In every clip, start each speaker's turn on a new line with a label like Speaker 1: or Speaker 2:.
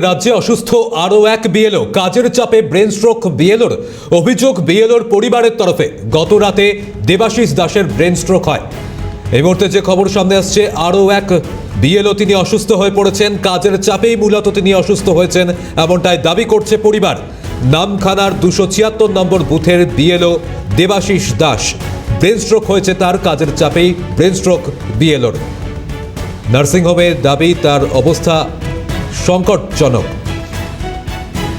Speaker 1: রাজ্যে অসুস্থ আরও এক বিএলও কাজের চাপে ব্রেন স্ট্রোক বিএলওর। অভিযোগ বিএলওর পরিবারের তরফে। গত রাতে দেবাশিস দাসের ব্রেন স্ট্রোক হয়। এই মুহূর্তে যে খবর সামনে আসছে, আরও এক বিএলও তিনি অসুস্থ হয়ে পড়েছেন। কাজের চাপেই মূলত তিনি অসুস্থ হয়েছেন এমনটাই দাবি করছে পরিবার। নামখানার দুশো ছিয়াত্তর নম্বর বুথের BLO Debashis Das. Brain stroke হয়েছে তার, কাজের চাপেই ব্রেন স্ট্রোক বিএলওর। নার্সিংহোমের দাবি, তার অবস্থা সংকটজনক।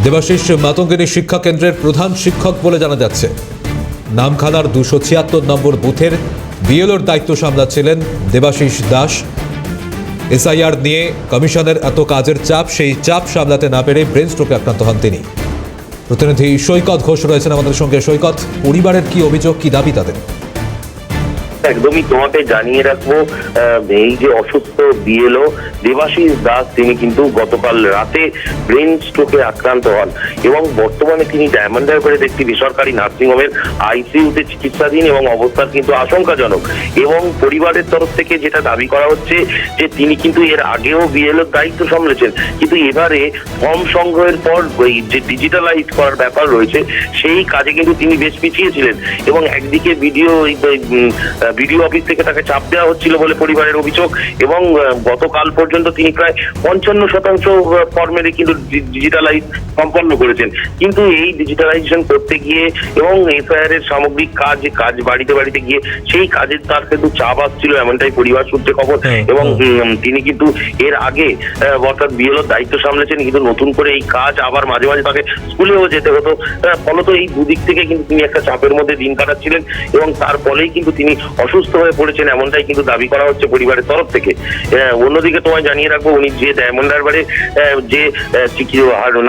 Speaker 1: দেবাশিস মাতঙ্গিনী শিক্ষা কেন্দ্রের প্রধান শিক্ষক বলে জানা যাচ্ছে, নামখানার দুশো ছিয়াত্তর নম্বর বুথের বিএলওর দায়িত্ব সামলাচ্ছিলেন দেবাশিস দাস। এসআইআর নিয়ে কমিশনের এত কাজের চাপ, সেই চাপ সামলাতে না পেরে ব্রেন স্ট্রোকে আক্রান্ত হন তিনি। প্রতিনিধি সৈকত ঘোষ রয়েছেন আমাদের সঙ্গে। সৈকত, পরিবারের কি অভিযোগ, কি দাবি তাদের?
Speaker 2: একদমই তোমাকে জানিয়ে রাখব এই যে অসুস্থ বিএলও দেবাশিস দাস, তিনি কিন্তু গতকাল রাতে ব্রেন স্ট্রোকে আক্রান্ত হন এবং বর্তমানে তিনি ডায়মন্ড হারবারের একটি বেসরকারি নার্সিংহোমের আইসিইউতে চিকিৎসাধীন এবং অবস্থার কিন্তু আশঙ্কাজনক এবং পরিবারের তরফ থেকে যেটা দাবি করা হচ্ছে যে তিনি কিন্তু এর আগেও বিএলও দায়িত্ব সামলেছেন, কিন্তু এবারে ফর্ম সংগ্রহের পর যে ডিজিটালাইজ করার ব্যাপার রয়েছে, সেই কাজে কিন্তু তিনি বেশ পিছিয়েছিলেন এবং একদিকে ভিডিও ভিডিও অফিস থেকে তাকে চাপ দেওয়া হচ্ছিল বলে পরিবারের অভিযোগ এবং গতকাল পর্যন্ত তিনি প্রায় পঞ্চান্ন শতাংশ ফর্মেরই কিন্তু ডিজিটালাইজ সম্পন্ন করেছেন। কিন্তু এই ডিজিটালাইজেশন করতে গিয়ে এবং এফআইআর এর সামগ্রিক কাজ কাজ বাড়িতে বাড়িতে গিয়ে সেই কাজের তার কিন্তু চাপ আসছিল এমনটাই পরিবার সূত্রে খবর।
Speaker 1: হ্যাঁ,
Speaker 2: এবং
Speaker 1: হ্যাঁ।
Speaker 2: তিনি কিন্তু এর আগে অর্থাৎ বিএলওর দায়িত্ব সামলেছেন কিন্তু নতুন করে এই কাজ আবার মাঝে মাঝে তাকে স্কুলেও যেতে হতো। ফলত এই দুদিক থেকে কিন্তু তিনি একটা চাপের মধ্যে দিন কাটাচ্ছিলেন এবং তার ফলেই কিন্তু তিনি অসুস্থ হয়ে পড়েছেন এমনটাই কিন্তু দাবি করা হচ্ছে পরিবারের তরফ থেকে। অন্যদিকে তোমায় জানিয়ে রাখব, উনি যে ডায়মন্ড হারবারে যে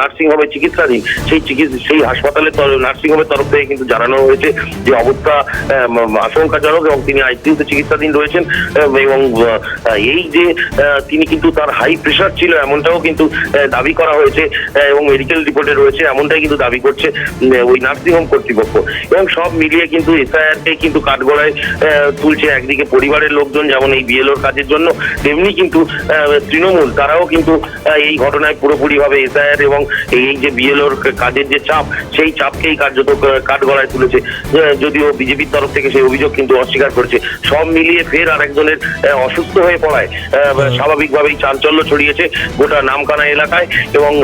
Speaker 2: নার্সিং হোমে চিকিৎসাধীন, সেই চিকিৎসা সেই হাসপাতালের নার্সিং হোমের তরফ থেকে কিন্তু জানানো হয়েছে যে অবস্থা আশঙ্কাজনক এবং তিনি আইসিইউতে চিকিৎসাধীন রয়েছেন এবং এই যে তিনি কিন্তু তার হাই প্রেশার ছিল এমনটাও কিন্তু দাবি করা হয়েছে এবং মেডিকেল রিপোর্টে রয়েছে এমনটাই কিন্তু দাবি করছে ওই নার্সিং হোম কর্তৃপক্ষ। এবং সব মিলিয়ে কিন্তু এসআইআরকে কিন্তু কাঠগড়ায় তুলছে একদিকে পরিবারের লোকজন যেমন এই বিএলওর কাজের জন্য তেমনি কিন্তু তৃণমূল তারাও কিন্তু এই ঘটনায় পুরোপুরি ভাবে এসআইআর এবং এই যে বিএলওর কাজের যে চাপ সেই চাপকেই কার্যত কা- কাঠগড়ায় তুলেছে। যদিও বিজেপির তরফ থেকে সেই অভিযোগ কিন্তু অস্বীকার করছে। সব মিলিয়ে ফের আরেকজনের অসুস্থ হয়ে পড়ায়। স্বাভাবিকভাবেই চাঞ্চল্য ছড়িয়েছে গোটা নামকানা এলাকায় এবং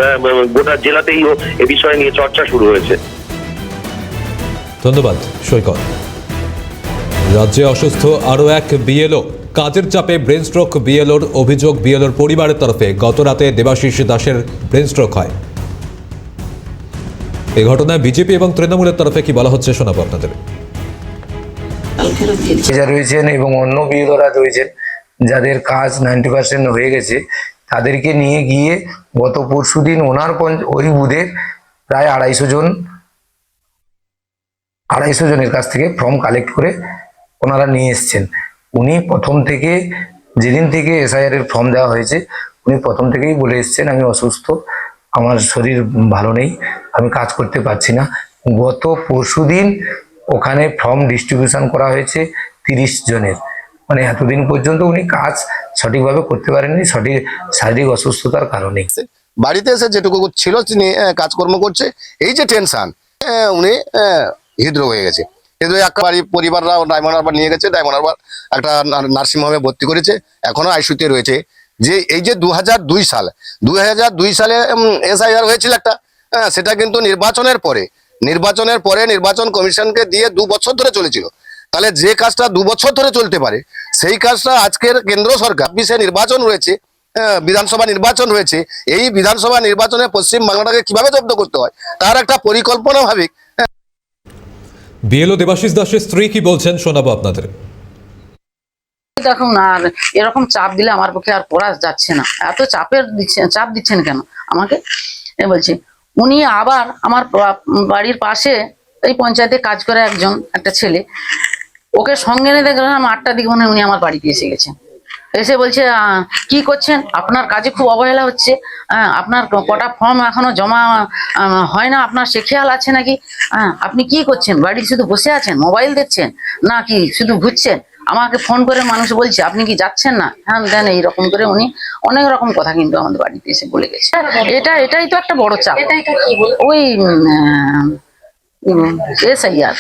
Speaker 2: গোটা জেলাতেই ও এ বিষয় নিয়ে চর্চা শুরু হয়েছে।
Speaker 1: ধন্যবাদ সৈকত। রাজ্যে অসুস্থ আরও এক বিএলও। কাজের চাপে ব্রেন স্ট্রোক বিএলওর অভিযোগ বিএলওর পরিবারের তরফে। গত রাতে দেবাশিস দাসের ব্রেন স্ট্রোক হয়। এই ঘটনায় বিজেপি এবং তৃণমূলের তরফে কি বলা হচ্ছে শোনাবো আপনাদের।
Speaker 3: রয়েছেন এবং অন্য বিরোধীরা রয়েছেন, যাদের কাজ নাইনটি পার্সেন্ট হয়ে গেছে, তাদেরকে নিয়ে গিয়ে গত পরশু দিন ওনার ওই বুধের প্রায় আড়াইশো জন, আড়াইশো জনের কাছ থেকে ফর্ম কালেক্ট করে ওনারা নিয়ে এসছেন। উনি প্রথম থেকে যেদিন থেকে এসআইআর এর ফর্ম দেওয়া হয়েছে, উনি প্রথম থেকেই বলে এসছেন, আমি অসুস্থ, আমার শরীর ভালো নেই, আমি কাজ করতে পারছি না। গত পরশু দিন ওখানে ফর্ম ডিস্ট্রিবিউশন করা হয়েছে তিরিশ জনের। মানে এতদিন পর্যন্ত উনি কাজ সঠিকভাবে করতে পারেননি, সঠিক শারীরিক অসুস্থতার কারণে।
Speaker 4: বাড়িতে এসে যেটুকু ছিল, তিনি কাজকর্ম করছে, এই যে টেনশন উনি হৃদরোগ হয়ে গেছে। একটা বাড়ি পরিবাররা ডায়মন্ড হারবার নিয়ে গেছে ডায়মন্ড হারবার একটা নার্সিং হোমে ভর্তি করেছে এখনও আইসিউতে রয়েছে। যে এই যে দু সাল দু হাজার দুই সালে এসআইআর হয়েছিল একটা হ্যাঁ, সেটা কিন্তু নির্বাচনের পরে নির্বাচনের পরে নির্বাচন কমিশনকে দিয়ে দু বছর ধরে চলেছিল। তাহলে যে কাজটা দু বছর ধরে চলতে পারে সেই কাজটা আজকের কেন্দ্র সরকার বিশে নির্বাচন রয়েছে হ্যাঁ, বিধানসভা নির্বাচন হয়েছে এই বিধানসভা নির্বাচনে পশ্চিম বাংলাটাকে কীভাবে জব্দ করতে হয় তার একটা পরিকল্পনা ভাবিক
Speaker 1: বিএলও দেবাশিস দাসের স্ত্রী কি বলছেন শোনাবো আপনাদের।
Speaker 5: দেখুন, আর এরকম চাপ দিলে আমার পক্ষে আর পড়া যাচ্ছে না। এত চাপের দিচ্ছেন চাপ দিচ্ছেন কেন? আমাকে বলছি, উনি আবার আমার বাড়ির পাশে এই পঞ্চায়েতে কাজ করে একজন, একটা ছেলে। ওকে সঙ্গে নিয়ে দেখলাম আটটা দিক মনে উনি আমার বাড়িতে এসে গেছেন। এসে বলছে কি করছেন? আপনার কাজে খুব অবহেলা হচ্ছে। আপনার কটা ফর্ম এখনও জমা হয় না? আপনার সে খেয়াল আছে নাকি? আপনি কি করছেন? বাড়িতে শুধু বসে আছেন? মোবাইল দেখছেন? না কি শুধু ঘুরছেন? আমাকে ফোন করে মানুষ বলছে আপনি কি যাচ্ছেন না? হ্যাঁ দেন এইরকম করে উনি অনেক রকম কথা কিন্তু আমাদের বাড়িতে এসে বলে গেছে। এটা এটাই তো একটা বড় চাপ। ওই এসআইআর।